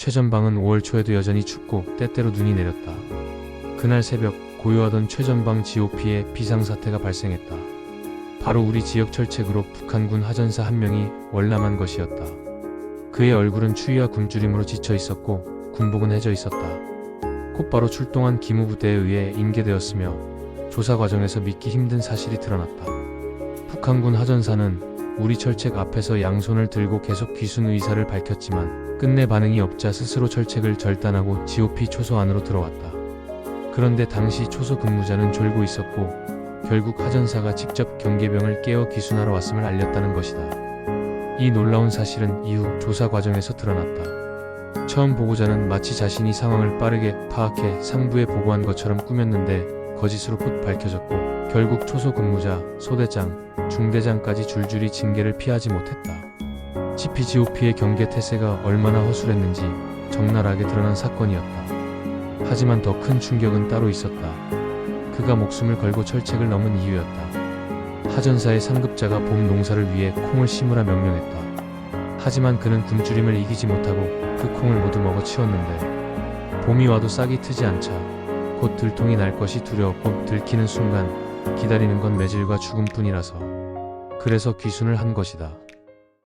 최전방은 5월 초에도 여전히 춥고 때때로 눈이 내렸다. 그날 새벽 고요하던 최전방 GOP에 비상사태가 발생했다. 바로 우리 지역 철책으로 북한군 하전사 한 명이 월남한 것이었다. 그의 얼굴은 추위와 굶주림으로 지쳐 있었고 군복은 해져 있었다. 곧바로 출동한 기무부대에 의해 인계되었으며 조사 과정에서 믿기 힘든 사실이 드러났다. 북한군 하전사는 우리 철책 앞에서 양손을 들고 계속 귀순 의사를 밝혔지만 끝내 반응이 없자 스스로 철책을 절단하고 GOP 초소 안으로 들어왔다. 그런데 당시 초소 근무자는 졸고 있었고 결국 하전사가 직접 경계병을 깨어 귀순하러 왔음을 알렸다는 것이다. 이 놀라운 사실은 이후 조사 과정에서 드러났다. 처음 보고자는 마치 자신이 상황을 빠르게 파악해 상부에 보고한 것처럼 꾸몄는데 거짓으로 곧 밝혀졌고 결국 초소 근무자, 소대장, 중대장까지 줄줄이 징계를 피하지 못했다. CPGOP의 경계 태세가 얼마나 허술했는지 적나라하게 드러난 사건이었다. 하지만 더 큰 충격은 따로 있었다. 그가 목숨을 걸고 철책을 넘은 이유였다. 하전사의 상급자가 봄 농사를 위해 콩을 심으라 명령했다. 하지만 그는 굶주림을 이기지 못하고 그 콩을 모두 먹어 치웠는데 봄이 와도 싹이 트지 않자 곧 들통이 날 것이 두려웠고 들키는 순간 기다리는 건 매질과 죽음뿐이라서 그래서 귀순을 한 것이다.